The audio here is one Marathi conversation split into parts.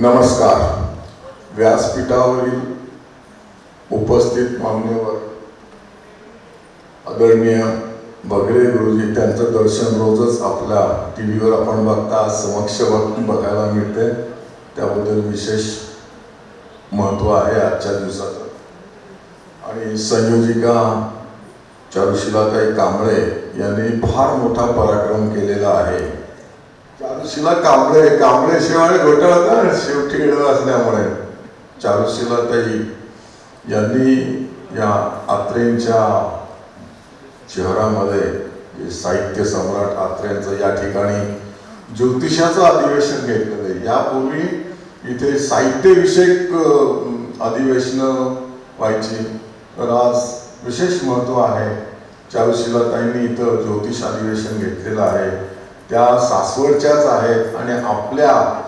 नमस्कार. व्यासपीठावरील उपस्थित मान्यवर आदरणीय बगरे गुरुजी त्यांचं दर्शन रोजच आपल्या टी व्हीवर आपण बघता समक्ष बघायला मिळते. त्याबद्दल विशेष महत्त्व आहे आजच्या दिवसाचं. आणि संयोजिका चारुशिलाताई कांबळे यांनी फार मोठा पराक्रम केलेला आहे. चारुशिला कांबळे कांबळे शिवाय घोटाळा ना शेवटी इडं असल्यामुळे. चारुशिलाताई यांनी या आत्रेंच्या शहरामध्ये साहित्य सम्राट आत्रेंचं या ठिकाणी ज्योतिषाचं अधिवेशन घेतलेलं आहे. यापूर्वी इथे साहित्यविषयक अधिवेशनं व्हायची. तर आज विशेष महत्त्व आहे. चारुशिलाताईंनी इथं ज्योतिष अधिवेशन घेतलेलं आहे. त्या सासवडच्याच आहेत आणि आपल्या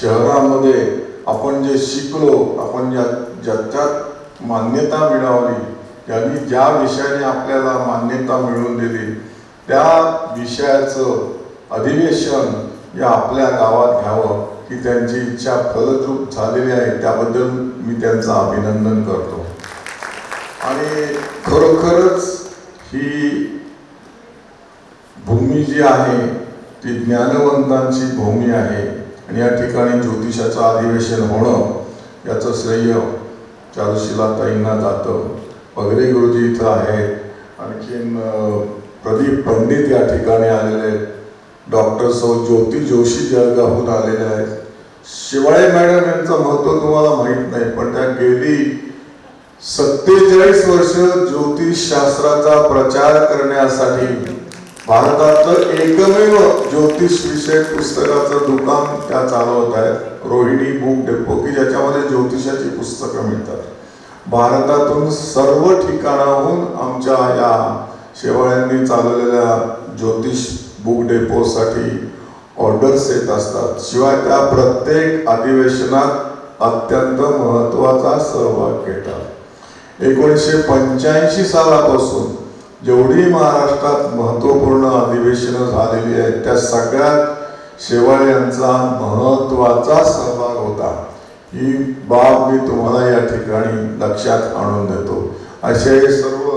शहरामध्ये आपण जे शिकलो आपण ज्या ज्याच्यात मान्यता मिळवली त्यांनी ज्या विषयाने आपल्याला मान्यता मिळवून दिली त्या विषयाचं अधिवेशन या आपल्या गावात घ्यावं ही त्यांची इच्छा फलद्रूप झालेली आहे. त्याबद्दल मी त्यांचं अभिनंदन करतो. आणि खरोखरच ही भूमी जी आहे ती ज्ञानवंतांची भूमी आहे. आणि या ठिकाणी ज्योतिषाचं अधिवेशन होणं याचं श्रेय चारुशिलाताईंना जातं. पगरे गुरुजी इथं आहेत. आणखीन प्रदीप पंडित या ठिकाणी आलेले आहेत. डॉक्टर सौ ज्योती जोशी जळगावहून आलेले आहेत. शिवाळे मॅडम यांचं महत्त्व तुम्हाला माहीत नाही पण त्या गेली सत्तेचाळीस वर्ष ज्योतिषशास्त्राचा प्रचार करण्यासाठी भारतातलं एकमेव ज्योतिष विषयक पुस्तकाचं दुकान त्या चालवत आहेत. रोहिणी बुक डेपो की ज्याच्यामध्ये ज्योतिषाची पुस्तकं मिळतात. भारतातून सर्व ठिकाणाहून आमच्या या शेवाळ्यांनी चालवलेल्या ज्योतिष बुक डेपोसाठी ऑर्डर्स येत असतात. शिवाय त्या प्रत्येक अधिवेशनात अत्यंत महत्त्वाचा सहभाग घेतात. एकोणीसशे पंच्याऐंशी सालापासून जेवढी महाराष्ट्रात महत्त्वपूर्ण अधिवेशनं झालेली आहेत त्या सगळ्यात शेवाळे यांचा महत्त्वाचा सहभाग होता. ही बाब मी तुम्हाला या ठिकाणी लक्षात आणून देतो. असे सर्व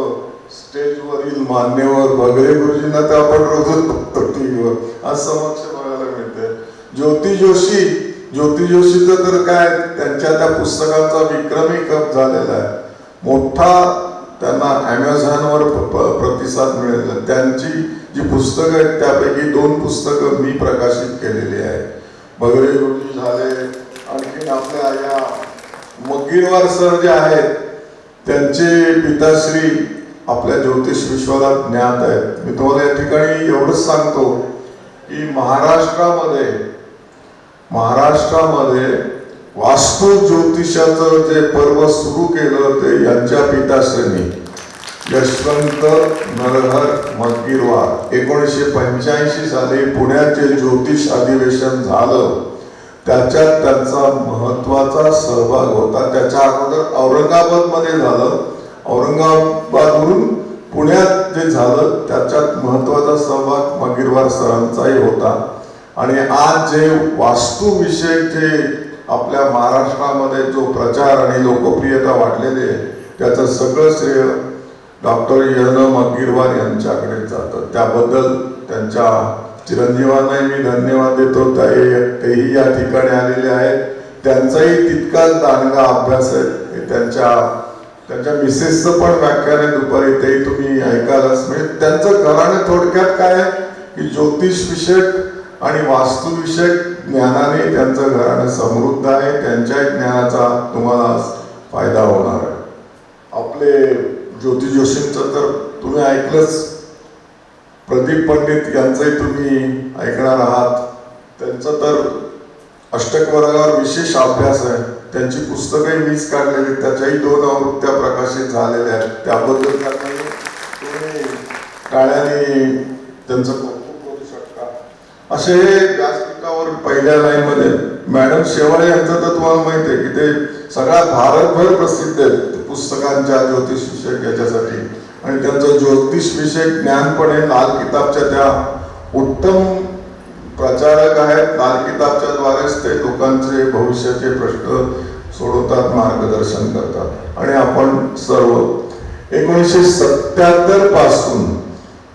स्टेजवरील मान्यवर वगैरे गुरुजींना तर आपण रोजच बघतो टी व्हीवर आज समक्ष बघायला मिळते ज्योती जोशी ज्योती जोशीचं तर काय त्यांच्या त्या पुस्तकाचा विक्रमी कप झालेला आहे. मोठा त्यांना ॲमेझॉनवर प्रतिसाद मिळेल. त्यांची जी पुस्तकं आहेत त्यापैकी दोन पुस्तकं मी प्रकाशित केलेली आहेत. बगरे गुरुजी झाले आणखीन आपल्या या मगिरवार सर जे आहेत त्यांचे पिताश्री आपल्या ज्योतिष विश्वाला ज्ञात आहेत. मी तुम्हाला या ठिकाणी एवढंच सांगतो की महाराष्ट्रामध्ये महाराष्ट्रामध्ये वास्तू ज्योतिषाचं जे पर्व सुरू केलं ते यांच्या पिताश्रेणी यशवंत नरहर मगिरवार एकोणीसशे पंच्याऐंशी साली पुण्यात जे ज्योतिष अधिवेशन झालं. त्याच्यात त्यांचा महत्त्वाचा सहभाग होता. त्याच्या अगोदर औरंगाबादमध्ये झालं. औरंगाबादवरून पुण्यात जे झालं त्याच्यात महत्त्वाचा सहभाग मगिरवार सरांचाही होता. आणि आज जे वास्तुविषयक जे आपल्या महाराष्ट्रामध्ये जो प्रचार आणि लोकप्रियता वाढलेली आहे त्याचं सगळं श्रेय डॉक्टर यन मगिरवार यांच्याकडे जातं. त्याबद्दल त्यांच्या चिरंजीवांनाही मी धन्यवाद देतो. ते- तेही या ठिकाणी आलेले आहेत. त्यांचाही तितकाच दांडगा अभ्यास आहे. त्यांच्या त्यांच्या मिसेसचं पण व्याख्यान आहे. दुपारी तेही तुम्ही ऐकालच म्हणजे त्यांचं घराणं थोडक्यात काय आहे? की ज्योतिष विषयक आणि वास्तुविषयक ज्ञानाने त्यांचं घराणं समृद्ध आहे त्यांच्याही ज्ञानाचा तुम्हाला फायदा होणार आहे. आपले ज्योती जोशींचं तर तुम्ही ऐकलंच. प्रदीप पंडित यांचंही तुम्ही ऐकणार आहात. त्यांचं तर अष्टक वर्गावर विशेष अभ्यास आहे. त्यांची पुस्तकंही मीच काढलेली त्याच्याही दोन आवृत्त्या प्रकाशित झालेल्या आहेत. त्याबद्दल त्यांनाही तुम्ही टाळ्याने त्यांचं कौतुक करू शकता. असे हे व्यासपीठावर पहिल्या लाईनमध्ये मॅडम शेवाळे यांचं तर तुम्हाला माहिती आहे की ते सगळा भारतभर प्रसिद्ध आहेत पुस्तकांच्या ज्योतिष विषयक याच्यासाठी. आणि त्यांचं ज्योतिष विषयक ज्ञान पण आहे. लाल किताबच्या त्या उत्तम प्रचारक आहेत. लाल किताबच्या द्वारे ते लोकांचे भविष्याचे प्रश्न सोडवतात मार्गदर्शन करतात. आणि आपण सर्व एकोणीसशे सत्याहत्तरपासून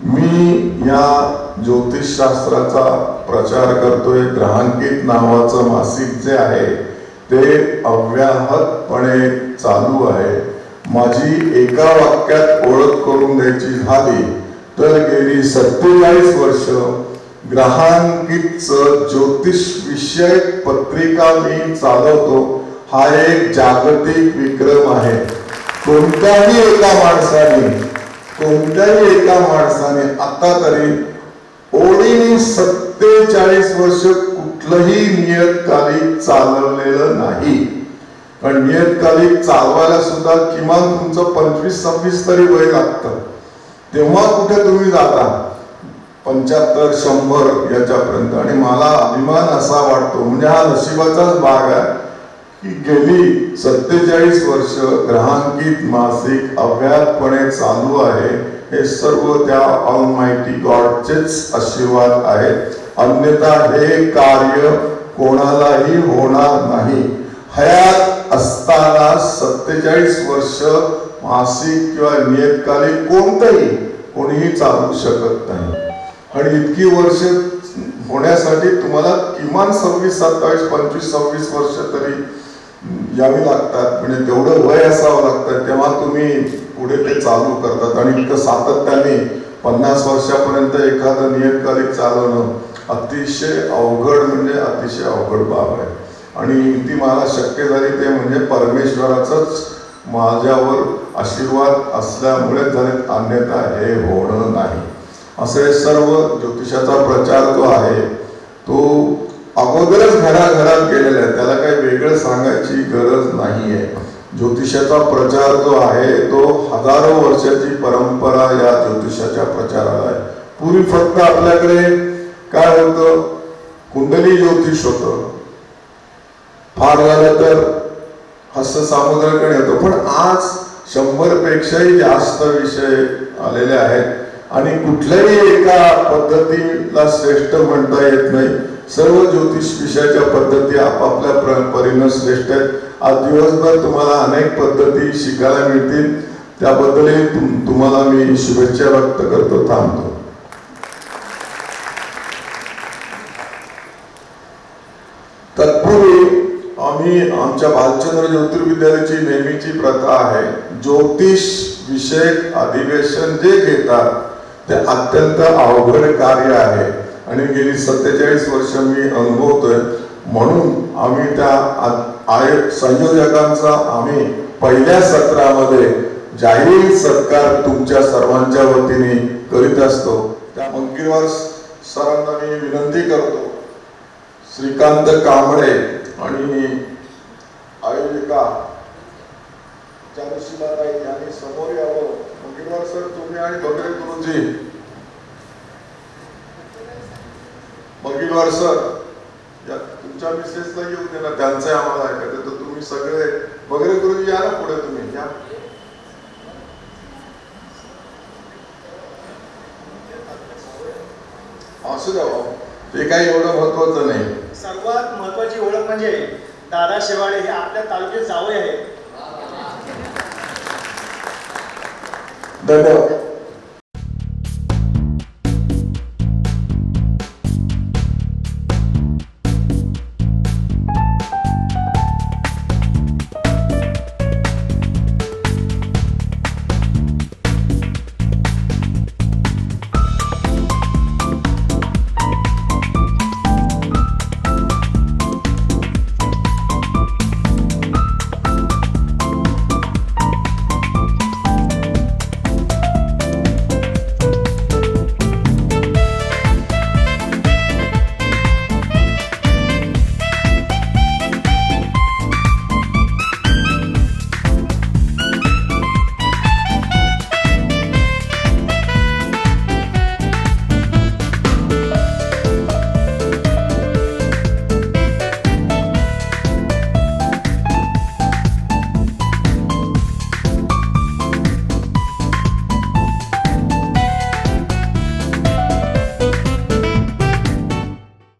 मी या ज्योतिषशास्त्राचा प्रचार करतोय. ग्रहांकित नावाचं मासिक जे आहे ते अव्याहतपणे चालू आहे. माझी एका वाक्यात ओळख करून द्यायची झाली तर गेली सत्तेचाळीस वर्ष. ग्रहांकितच ज्योतिष विषयक पत्रिका मी चालवतो. हा एक जागतिक विक्रम आहे. कोणत्याही एका माणसाने कोणत्याही एका माणसाने आता तरी ओळीने सत्तेचाळीस वर्ष कुठलंही नियतकालिक चालवलेलं नाही. पण नियतकालिक चालवायला सुद्धा किमान तुमचं पंचवीस सव्वीस तरी वय लागतं. तेव्हा कुठे तुम्ही जाता? पंच्याहत्तर शंभर याच्यापर्यंत. आणि मला अभिमान असा वाटतो म्हणजे हा नशिबाचाच भाग आहे की गेली सत्तेचाळीस वर्ष ग्रहांकित मासिक अव्याहतपणे चालू आहे. हे सर्व त्या ऑलमायटी गॉडचेच आशीर्वाद आहेत. अन्यथा हे कार्य कोणालाही होणार नाही. हयात असताना सत्तेचाळीस वर्ष मासिक किंवा नियतकालिक कोणतंही कोणीही चालू शकत नाही. आणि इतकी वर्ष होण्यासाठी तुम्हाला किमान सव्वीस सत्तावीस पंचवीस सव्वीस वर्ष तरी यावी लागतात. म्हणजे तेवढं वय असावं लागतं. तेव्हा तुम्ही पुढे ते चालू करतात. आणि इतकं सातत्याने पन्नास वर्षापर्यंत एखादं नियतकालिक चालवणं अतिशय अवघड म्हणजे अतिशय अवघड बाब आहे. आणि ती मला शक्य झाली ते म्हणजे परमेश्वराचंच माझ्यावर आशीर्वाद असल्यामुळे झाले अन्यथा हे होणं नाही. असे सर्व ज्योतिषाचा प्रचार जो आहे तो अगोदरच घराघरात गेलेला आहे. त्याला काही वेगळं सांगायची गरज नाही आहे ज्योतिषाचा प्रचार जो आहे तो हजारो वर्षाची परंपरा या ज्योतिषाच्या प्रचाराला आहे. पूर्वी फक्त आपल्याकडे काय होतं? कुंडली ज्योतिष होतं. फार झालं तर हस्त सामुद्राकडे येतो पण आज शंभर पेक्षाही जास्त विषय आलेले आहेत. आणि कुठल्याही एका पद्धतीला श्रेष्ठ म्हणता येत नाही. सर्व ज्योतिष विषयाच्या पद्धती आपापल्या प्र- परीनं श्रेष्ठ आहेत. आज दिवसभर तुम्हाला अनेक पद्धती शिकायला मिळतील. त्याबद्दलही तुम- तुम्हाला मी शुभेच्छा व्यक्त करतो थांबतो. तत्पूर्वी आम्ही आमच्या बालचंद्र ज्योतिर्विद्यालयाची नेहमीची प्रथा आहे. ज्योतिष विषयक अधिवेशन जे घेतात ते अत्यंत अवघड कार्य आहे. आणि गेली सत्तेचाळीस वर्ष मी अनुभवतोय. म्हणून आम्ही त्या आय संयोजकांचा आम्ही पहिल्या सत्रामध्ये जाहीर सत्कार तुमच्या सर्वांच्या वतीने करीत असतो. त्या मंकिरवार सरांना मी विनंती करतो. श्रीकांत कांबळे आणि आयोजिका चारुशिलाताई यांनी समोर यावं. मंगळवार सर तुम्ही आणि भगरे गुरुजी मंगळवार सर या तुमच्या मिसेसला येऊ दे ना त्यांचं आम्हाला ऐकायचं. तर तुम्ही सगळे बगरे गुरुजी या ना पुढे तुम्ही या. असू द्या. ते काही एवढं महत्वाचं नाही. सर्वात महत्वाची ओळख म्हणजे दादा शेवाळे हे आपल्या तालुक्यात जावळे आहेत. धन्यवाद.